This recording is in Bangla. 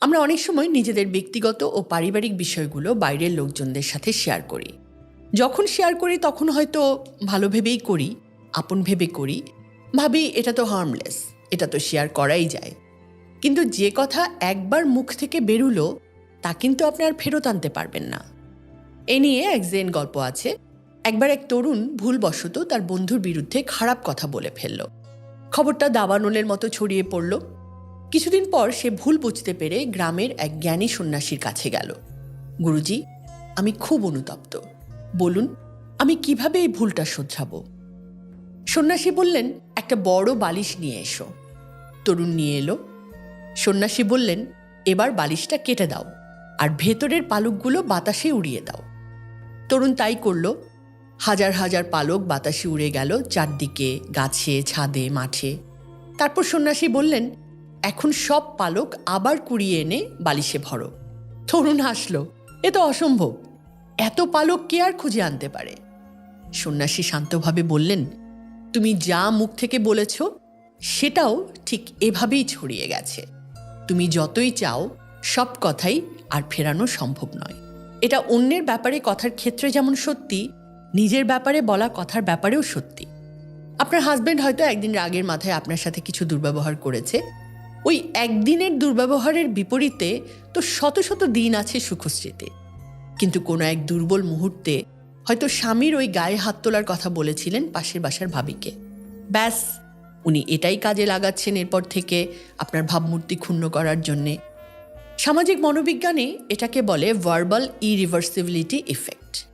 আমরা অনেক সময় নিজেদের ব্যক্তিগত ও পারিবারিক বিষয়গুলো বাইরের লোকজনদের সাথে শেয়ার করি। যখন শেয়ার করি, তখন হয়তো ভালো ভেবেই করি, আপন ভেবে করি, ভাবি এটা তো হার্মলেস এটা তো শেয়ার করাই যায়। কিন্তু যে কথা একবার মুখ থেকে বেরুলো, তা কিন্তু আপনি আর ফেরত আনতে পারবেন না। এ নিয়ে এক জেন গল্প আছে। একবার এক তরুণ ভুলবশত তার বন্ধুর বিরুদ্ধে খারাপ কথা বলে ফেলল। খবরটা দাবানলের মতো ছড়িয়ে পড়ল। কিছুদিন পর সে ভুল বুঝতে পেরে গ্রামের এক জ্ঞানী সন্ন্যাসীর কাছে গেল। গুরুজি, আমি খুব অনুতপ্ত। বলুন, আমি কীভাবে এই ভুলটা শোধরাবো? সন্ন্যাসী বললেন, একটা বড় বালিশ নিয়ে এসো। তরুণ নিয়ে এলো? সন্ন্যাসী বললেন, এবার বালিশটা কেটে দাও আর ভেতরের পালকগুলো বাতাসে উড়িয়ে দাও। তরুণ তাই করল। হাজার হাজার পালক বাতাসে উড়ে গেল চারদিকে, গাছে, ছাদে, মাঠে। তারপর সন্ন্যাসী বললেন এখন সব পালক আবার কুড়িয়ে এনে বালিশে ভরো। তরুণ হাসলো, এ তো অসম্ভব। এত পালক কে আর খুঁজে আনতে পারে? সন্ন্যাসী শান্তভাবে বললেন, তুমি যা মুখ থেকে বলেছ, সেটাও ঠিক এভাবেই ছড়িয়ে গেছে। তুমি যতই চাও, সব কথাই আর ফেরানো সম্ভব নয়। এটা অন্যের ব্যাপারে কথার ক্ষেত্রে যেমন সত্যি, নিজের ব্যাপারে বলা কথার ব্যাপারেও সত্যি। আপনার হাজবেন্ড হয়তো একদিন রাগের মাথায় আপনার সাথে কিছু দুর্ব্যবহার করেছে ওই একদিনের দুর্ব্যবহারের বিপরীতে তো শত শত দিন আছে সুখস্মৃতি কিন্তু কোনো এক দুর্বল মুহূর্তে হয়তো স্বামীর ওই গায়ে হাত তোলার কথা বলেছিলেন পাশের বাসার ভাবিকে। ব্যাস, উনি এটাই কাজে লাগাচ্ছেন এরপর থেকে আপনার ভাবমূর্তি ক্ষুণ্ণ করার জন্যে। সামাজিক মনোবিজ্ঞানে এটাকে বলে ভার্বাল ইরিভার্সিবিলিটি ইফেক্ট